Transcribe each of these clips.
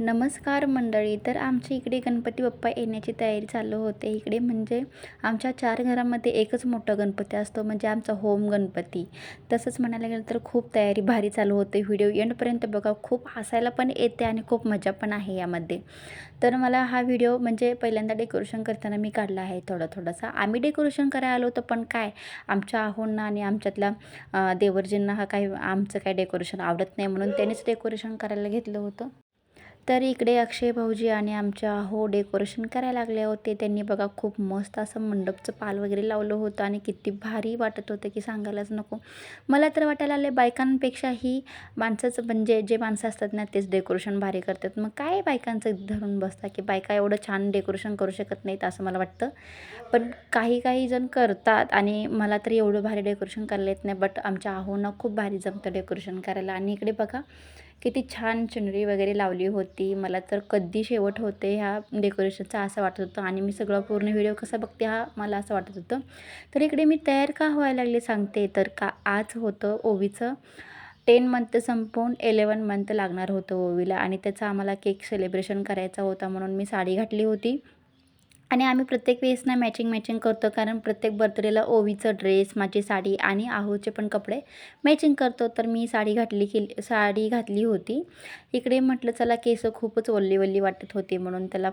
नमस्कार मंडळी तर आमच्या इकडे गणपती बाप्पा येण्याची तयारी चालू होते. इकडे म्हणजे आमच्या चार घरामध्ये एकच मोठा गणपती असतो म्हणजे आमचा होम गणपती. तसंच म्हणायला गेलं तर खूप तयारी भारी चालू होते. व्हिडिओ एंडपर्यंत बघा खूप हसायला पण येते आणि खूप मजा पण आहे यामध्ये. तर मला हा व्हिडिओ म्हणजे पहिल्यांदा डेकोरेशन करताना मी काढला आहे थोडा थोडासा. आम्ही डेकोरेशन करायला आलो होतो पण काय आमच्या आहोंना आणि आमच्यातल्या देवरजींना हा काही आमचं काय डेकोरेशन आवडत नाही म्हणून त्यांनीच डेकोरेशन करायला घेतलं होतं. तर इकडे अक्षय भाऊजी आणि आमच्या हो डेकोरेशन करायला लागले होते. त्यांनी बघा खूप मस्त असं मंडपचं पाल वगैरे लावलं होतं आणि किती भारी वाटत होतं की सांगायलाच नको. मला तर वाटायला आले बायकांपेक्षाही माणसाचं म्हणजे जे माणसं असतात ना तेच डेकोरेशन भारी करतात. मग काय बायकांचं धरून बसता की बायका एवढं छान डेकोरेशन करू शकत नाहीत असं मला वाटतं. पण काही काही जण करतात आणि मला तरी एवढं भारी डेकोरेशन करायला येत नाही बट आमच्या आहोंना खूप भारी जमतं डेकोरेशन करायला. आणि इकडे बघा किती छान चुनरी वगैरे लावली होती. मला तर कधी शेवट होते ह्या डेकोरेशनचा असं वाटत होतं आणि मी सगळा पूर्ण व्हिडिओ कसा बघते हा मला असं वाटत होतं. तर इकडे मी तयार का व्हायला लागले सांगते. तर का आज होतं ओवीचं. टेन मंथ संपवून एलेवन मंथ लागणार होतं ओवीला आणि त्याचं आम्हाला केक सेलिब्रेशन करायचा होता म्हणून मी साडी घातली होती. आणि आम्ही प्रत्येक वेळेस ना मॅचिंग मॅचिंग करतो. कारण प्रत्येक बर्थडेला ओवीचं ड्रेस माझी साडी आणि आहूचे पण कपडे मॅचिंग करतो. तर मी साडी घातली केली साडी घातली होती. इकडे म्हटलं चला केस खूपच ओल्ली वल्ली वाटत होती म्हणून त्याला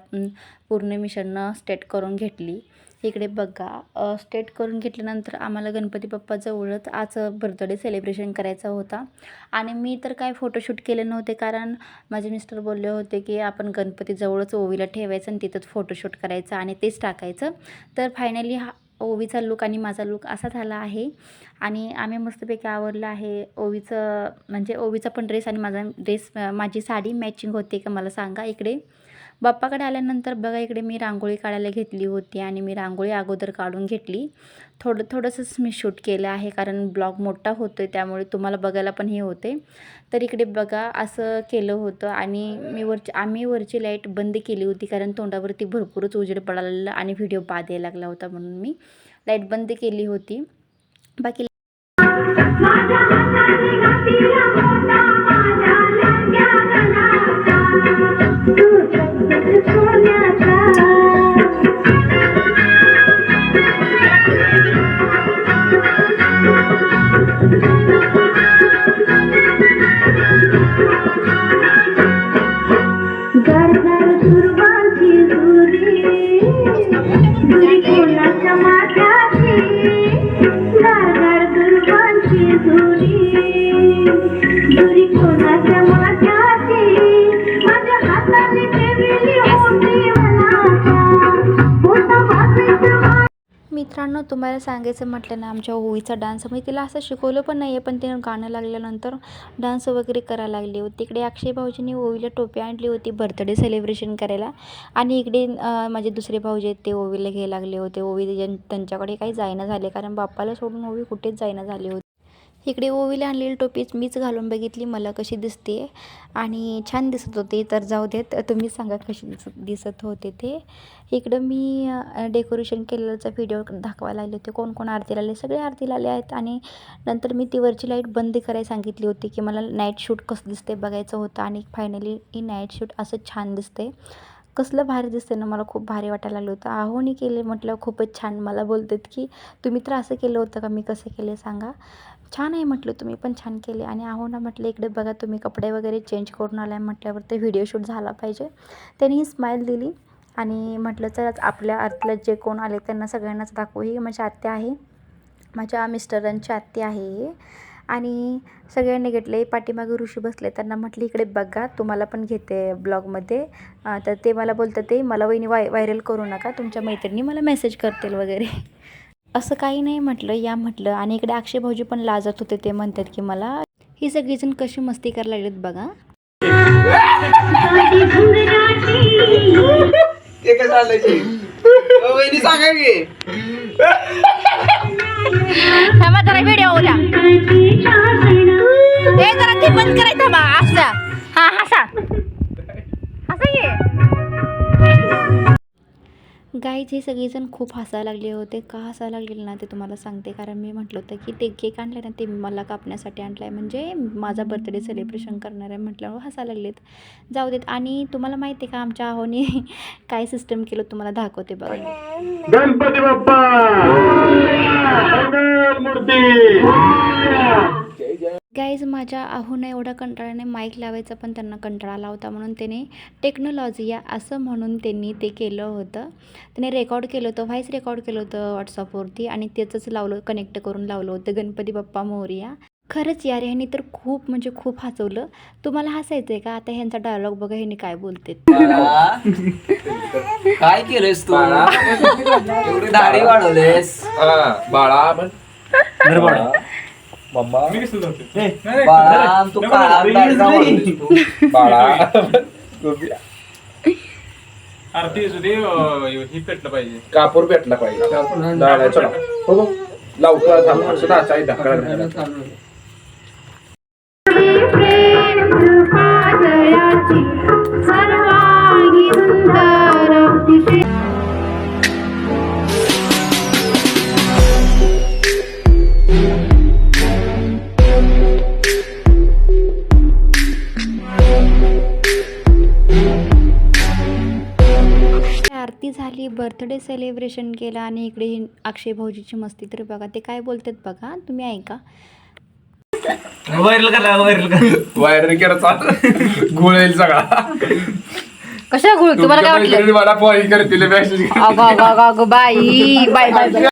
पूर्ण मिशननं स्टेट करून घेतली. इकडे बघा. स्टेट करून घेतल्यानंतर आम्हाला गणपती बाप्पाजवळच आज बर्थडे सेलिब्रेशन करायचा होता. आणि मी तर काय फोटोशूट केले नव्हते कारण माझे मिस्टर बोलले होते की आपण गणपतीजवळच ओवीला ठेवायचं आणि तिथंच फोटोशूट करायचं आणि तेच टाकायचं. तर फायनली हा ओवीचा लुक आणि माझा लुक असा झाला आहे. आणि आम्ही मस्तपैकी आवडलं आहे. ओवीचं म्हणजे ओवीचा पण ड्रेस आणि माझा ड्रेस माझी साडी मॅचिंग होते का मला सांगा इकडे. बाप्पाकडे आल्यानंतर बघा इकडे मी रांगोळी काढायला घेतली होती आणि मी रांगोळी अगोदर काढून घेतली. थोडं थोडंसंच मी शूट केलं आहे कारण ब्लॉग मोठा होतो आहे त्यामुळे तुम्हाला बघायला पण हे होते तर इकडे बघा असं केलं होतं आणि मी वरची आम्ही वरची लाइट बंद केली होती कारण तोंडावरती भरपूरच उजेड पडायला आणि व्हिडिओ बाद यायला लागला होता म्हणून मी लाइट बंद केली होती. बाकी मित्रांनो तुम्हाला सांगायचं म्हटलं ना आमच्या होळीचा डान्स मी तिला असं शिकवलं पण नाही आहे पण तिनं गाणं लागल्यानंतर डान्स वगैरे करायला लागली होती. तिकडे अक्षय भाऊजींनी ओवीला टोपी आणली होती बर्थडे सेलिब्रेशन करायला. आणि इकडे माझे दुसरे भाऊजी आहेत ते ओवीला घ्यायला लागले होते. ओवी ज्यां- त्यांच्याकडे काही जायना झाले कारण बाप्पाला सोडून ओवी कुठेच जायना झाली होती. इकडे ओवीला आणलेली टोपीच मीच घालून बघितली मला कशी दिसते. आणि छान दिसत होते तर जाऊ देत तुम्ही सांगा कशी दिसत दिसत होते ते. इकडं मी डेकोरेशन केलेलाचा व्हिडिओ दाखवायला आले होते कोण कोण आरतीला आले सगळे आरतीला आले आहेत. आणि नंतर मी ती वरची लाइट बंद करायला सांगितली होती की मला नाईट शूट कसं दिसते बघायचं होतं. आणि फायनली ही नाईट शूट असं छान दिसते कसलं भारी दिसते ना मला खूप भारी वाटायला लागलं होतं. आहोनी केले म्हटलं खूपच छान. मला बोलतात की तुम्ही तर असं केलं होतं का? मी कसं केले सांगा. छान आहे म्हटलं तुम्ही पण छान केले. आणि आहोना म्हटलं इकडे बघा तुम्ही कपडे वगैरे चेंज करून आलाय म्हटल्यावर ते व्हिडिओ शूट झाला पाहिजे. त्यांनी ही स्माईल दिली आणि म्हटलं तर आपल्या आतल्या जे कोण आले त्यांना सगळ्यांनाच दाखवू. ही माझी आत्या आहे. माझ्या मिस्टरांची आत्या आहे आणि सगळ्यांनी घेतले पाठीमागे ऋषी बसले. त्यांना म्हटलं इकडे बघा तुम्हाला पण घेते ब्लॉगमध्ये तर ते मला बोलतं ते मला वहिनी वाय व्हायरल करू नका. तुमच्या मैत्रिणी मला मेसेज करतील वगैरे. असं काही नाही म्हटलं या म्हटलं. आणि इकडे अक्षय भाऊजी पण लाजत होते ते म्हणतात की मला ही सगळीजण कशी मस्ती करायला लागलीत बघा. थांबा जरा व्हिडिओ उद्या हे जरा ती बंद करायचं थांबा हसा हा हसा. गाईज हे सगळेजण खूप हसायला लागले होते. का हसायला लागलेले ना ते तुम्हाला सांगते. कारण मी म्हटलं होतं की ते केक आणलं ना ते मला कापण्यासाठी आणलं आहे म्हणजे माझा बर्थडे सेलिब्रेशन करणार आहे म्हटल्यावर हसायला लागलेत. जाऊ देत. आणि तुम्हाला माहिती आहे का आमच्या आहोने काय सिस्टम केलं तुम्हाला दाखवते बघा. गणपती बाप्पा! मूर्ती माझ्या आहोनं एवढा कंटाळ्याने माईक लावायचा पण त्यांना कंटाळा आला होता म्हणून त्याने टेक्नॉलॉजी या असं म्हणून त्यांनी ते केलं होतं. त्याने रेकॉर्ड केलं होतं व्हॉईस रेकॉर्ड केलं होतं व्हॉट्सअपवरती आणि त्याचंच लावलं कनेक्ट करून लावलं होतं गणपती बाप्पा मोरया. खरंच यार ह्यांनी तर खूप म्हणजे खूप हसवलं. तुम्हाला हसायचं आहे का? आता ह्यांचा डायलॉग बघा ह्यांनी काय बोलते काय केलंयस तू? एवढी दाढी वाढवलेस. बाळा. पण बाळा तू काळा? बाळा. असू ही पेटलं पाहिजे. कापूर भेटला पाहिजे. नाही, नाही, चला. हो, हो. लवकर थांब. असं नाचाय ढकला प्रेम कृपा जयाची सर्वांगी सुंदर अतिशय. झाली बर्थडे सेलिब्रेशन केलं आणि इकडे अक्षय भाऊजीची मस्ती. तर बघा ते काय बोलतात बघा तुम्ही ऐका. वायर केला चाल. गोळेल सगळा. कशा गुळ? तुम्हाला काय वाटलं? मला करतील मेसेज अगं अगं अगं अगं बाई बाय बाय बाय